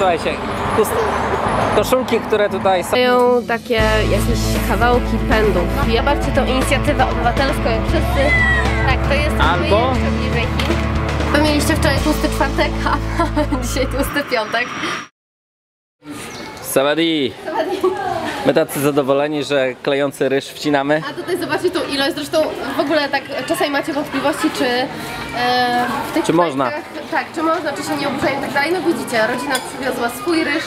Słuchajcie, koszulki, które tutaj są. Mają takie jakieś kawałki pędów. Zobaczcie tą inicjatywę obywatelską, jak wszyscy. Tak, to jest Albo- jeszcze bliżej Chin. Wy mieliście wczoraj tłusty czwartek, a dzisiaj tłusty piątek. Sawadi! My tacy zadowoleni, że klejący ryż wcinamy. A tutaj zobaczcie tą ilość, zresztą w ogóle tak czasami macie wątpliwości, czy e, w tych Czy można? Tak, czy można, czy się nie oburzają i tak dalej. No widzicie, rodzina przywiozła swój ryż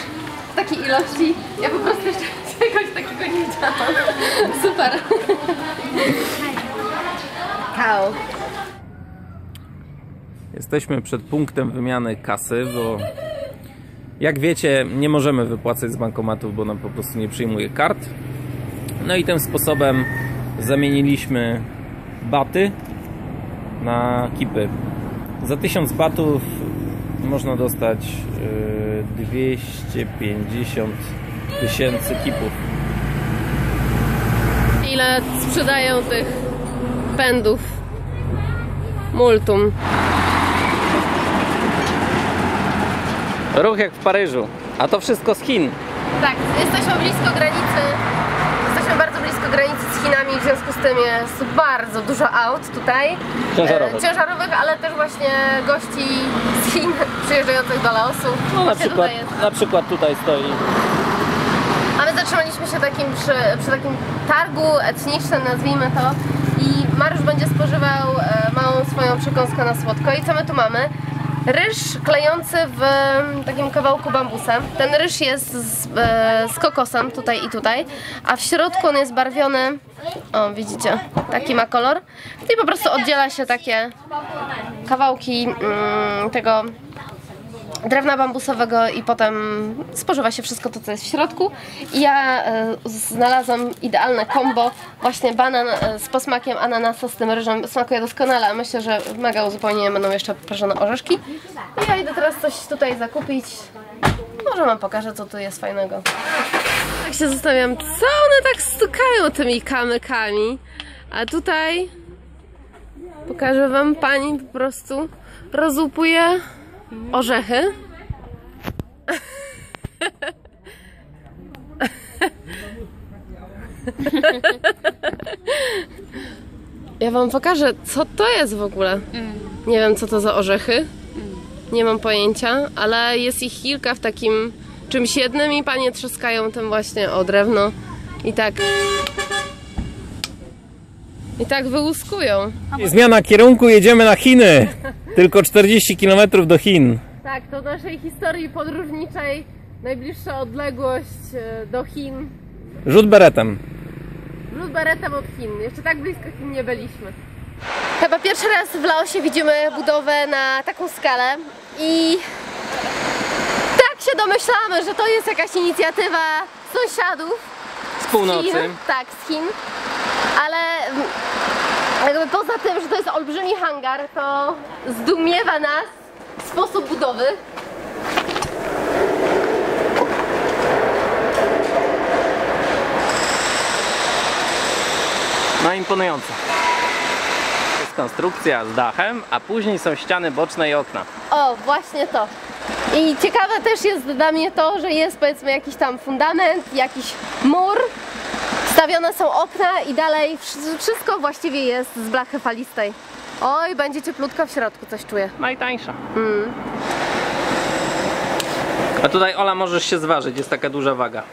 w takiej ilości. Ja po prostu jeszcze czegoś takiego nie widziałam. Super. Kał. Jesteśmy przed punktem wymiany kasy, bo jak wiecie, nie możemy wypłacać z bankomatów, bo nam po prostu nie przyjmuje kart. No i tym sposobem zamieniliśmy baty na kipy. Za 1000 batów można dostać yy, 250 tysięcy kipów. Ile sprzedają tych pędów? Multum. Ruch jak w Paryżu, a to wszystko z Chin. Tak, jesteśmy blisko granicy. Jesteśmy bardzo blisko granicy z Chinami, w związku z tym jest bardzo dużo aut tutaj. Ciężarowych. E, ciężarowych, ale też właśnie gości z Chin przyjeżdżających do Laosu. No na Właśnie przykład, na przykład tutaj stoi A my zatrzymaliśmy się takim przy, przy takim targu etnicznym, nazwijmy to. I Mariusz będzie spożywał e, małą swoją przekąskę na słodko. I co my tu mamy? Ryż klejący w mm, takim kawałku bambusa. Ten ryż jest z, e, z kokosem tutaj i tutaj, a w środku on jest barwiony, o widzicie, taki ma kolor. I po prostu oddziela się takie kawałki mm, tego drewna bambusowego i potem spożywa się wszystko to, co jest w środku. I ja e, znalazłam idealne kombo, właśnie banan e, z posmakiem ananasa z tym ryżem. Smakuje doskonale, a myślę, że mega uzupełnienie będą jeszcze prażone orzeszki. I ja idę teraz coś tutaj zakupić. Może wam pokażę, co tu jest fajnego. Tak się zastanawiam, co one tak stukają tymi kamykami. A tutaj pokażę wam, pani po prostu rozłupuje orzechy. Ja wam pokażę, co to jest w ogóle. Nie wiem, co to za orzechy. Nie mam pojęcia, ale jest ich kilka w takim czymś jednym i panie trzaskają tym właśnie o drewno i tak. I tak wyłuskują. Zmiana kierunku, jedziemy na Chiny. Tylko 40 km do Chin. Tak, to naszej historii podróżniczej najbliższa odległość e, do Chin. Rzut beretem. Rzut beretem od Chin. Jeszcze tak blisko Chin nie byliśmy. Chyba pierwszy raz w Laosie widzimy budowę na taką skalę i tak się domyślamy, że to jest jakaś inicjatywa sąsiadów Z z północy. Chin. Tak, z Chin. Ale mm, tym, że to jest olbrzymi hangar, to zdumiewa nas sposób budowy. No imponujące. Jest konstrukcja z dachem, a później są ściany boczne i okna. O, właśnie to. I ciekawe też jest dla mnie to, że jest powiedzmy jakiś tam fundament, jakiś mur, stawione są okna i dalej wsz- wszystko właściwie jest z blachy falistej. Oj, będzie cieplutko w środku, coś czuję. Najtańsza. A tutaj Ola możesz się zważyć, jest taka duża waga.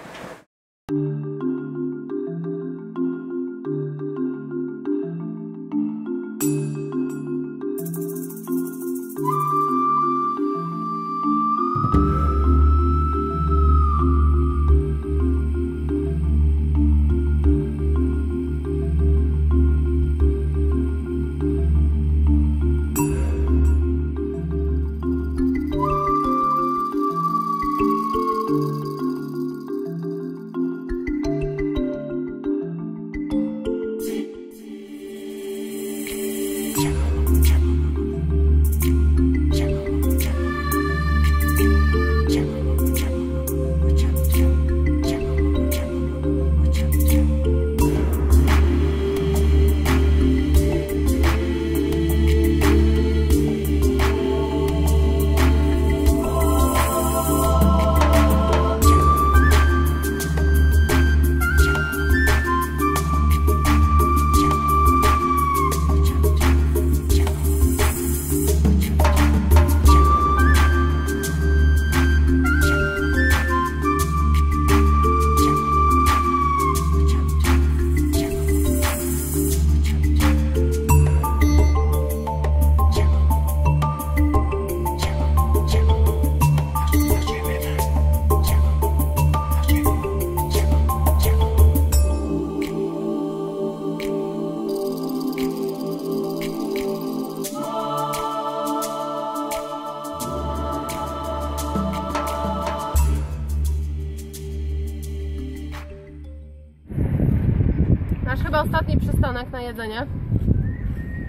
To ostatni przystanek na jedzenie.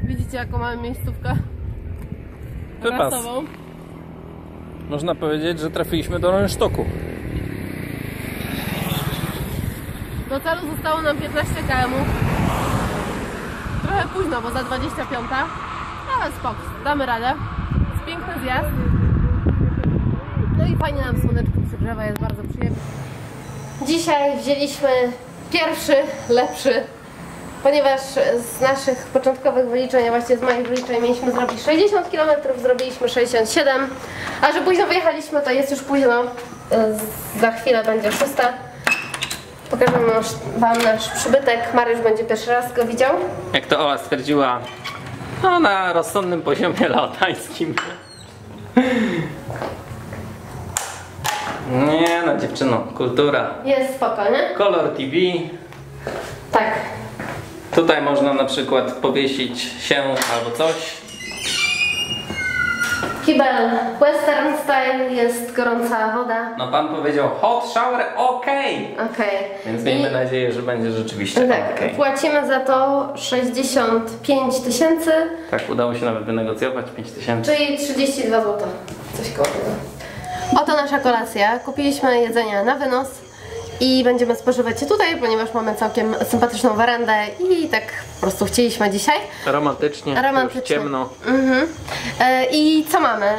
Widzicie jaką mamy miejscówkę Wypas. rasową. Można powiedzieć, że trafiliśmy do rynsztoku. Do celu zostało nam 15 km. Trochę późno, bo za 25. Ale spoko, damy radę. Jest piękny zjazd. No i fajnie nam słoneczko przygrzewa, jest bardzo przyjemnie. Dzisiaj wzięliśmy pierwszy, lepszy, ponieważ z naszych początkowych wyliczeń, a właściwie z moich wyliczeń mieliśmy zrobić 60 km, zrobiliśmy 67, a że późno wyjechaliśmy, to jest już późno, Y, za chwilę będzie szósta. Pokażę nasz, Wam nasz przybytek. Mariusz będzie pierwszy raz go widział. Jak to Ola stwierdziła, no na rozsądnym poziomie laotańskim. Nie no dziewczyno, kultura. Jest spoko, nie? Color TV. Tak. Tutaj można na przykład powiesić się albo coś. Kibel western style, jest gorąca woda. No pan powiedział hot shower, okej. Okej. Więc miejmy I- nadzieję, że będzie rzeczywiście Tak, okej. płacimy za to 65 tysięcy, Tak, udało się nawet wynegocjować 5000. czyli 32 zł. Coś koło tego. Oto nasza kolacja. Kupiliśmy jedzenie na wynos i będziemy spożywać je tutaj, ponieważ mamy całkiem sympatyczną werandę i tak po prostu chcieliśmy dzisiaj. Romantycznie, Romantycznie. ciemno. Mhm. E, I co mamy?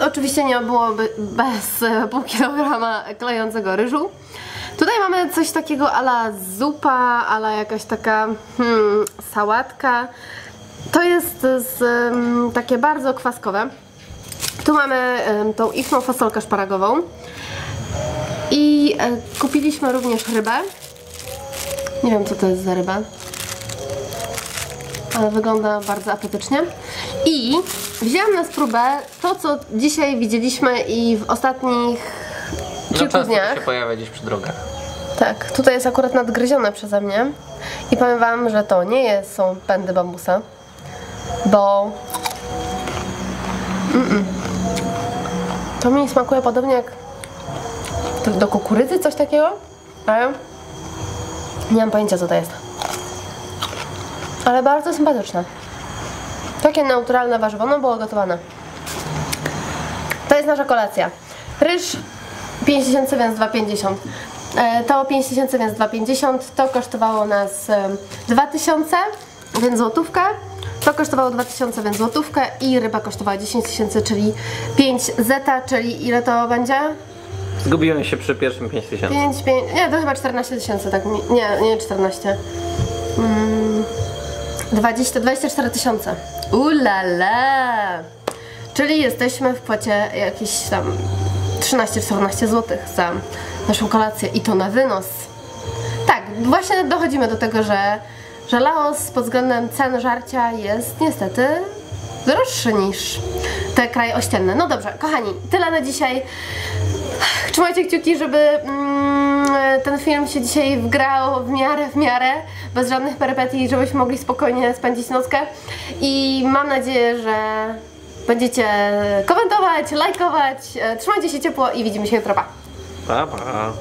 Oczywiście nie byłoby bez pół kilograma klejącego ryżu. Tutaj mamy coś takiego ala zupa, ala jakaś taka hmm, sałatka. To jest z, takie bardzo kwaskowe. Tu mamy tą ichną fasolkę szparagową. I e, kupiliśmy również rybę. Nie wiem co to jest za ryba ale wygląda bardzo apetycznie. I wzięłam na spróbę to, co dzisiaj widzieliśmy i w ostatnich No kilku często dniach. to się pojawia gdzieś przy drogach. Tak, tutaj jest akurat nadgryzione przeze mnie. I powiem Wam, że to nie jest, są pędy bambusa, bo Mm-mm. to mi smakuje podobnie jak do, kukurydzy, coś takiego, ale nie mam pojęcia co to jest. Ale bardzo sympatyczne. Takie neutralne warzywo, no było gotowane. To jest nasza kolacja. Ryż 5000, więc 2,50. E, To 5000, więc 2,50. To kosztowało nas e, 2000, więc złotówkę. To kosztowało 2000, więc złotówkę. I ryba kosztowała 10 tysięcy, czyli 5 zeta, czyli ile to będzie? Zgubiłem się przy pierwszym 5000. 5, 5, nie, to chyba 14 tysięcy, tak, nie, nie 14. Mm, 20, 24 tysiące. Ulala! Czyli jesteśmy w kwocie jakieś tam 13-14 zł za naszą kolację i to na wynos. Tak, właśnie dochodzimy do tego, że, że Laos pod względem cen żarcia jest niestety droższy niż te kraje ościenne. No dobrze, kochani, tyle na dzisiaj. Trzymajcie kciuki, żeby mm, ten film się dzisiaj wgrał w miarę, w miarę, bez żadnych perypetii, żebyśmy mogli spokojnie spędzić nockę. I mam nadzieję, że będziecie komentować, lajkować. E, Trzymajcie się ciepło i widzimy się jutro. Pa! Pa, pa.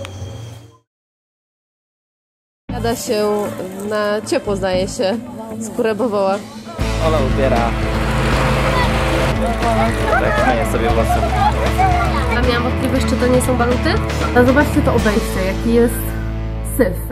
Jada się na ciepło, zdaje się, skórę bawoła. Ola ubiera. Tak, sobie włosy. Miałam wątpliwość, czy to nie są baluty. A zobaczcie to obejście, jaki jest syf.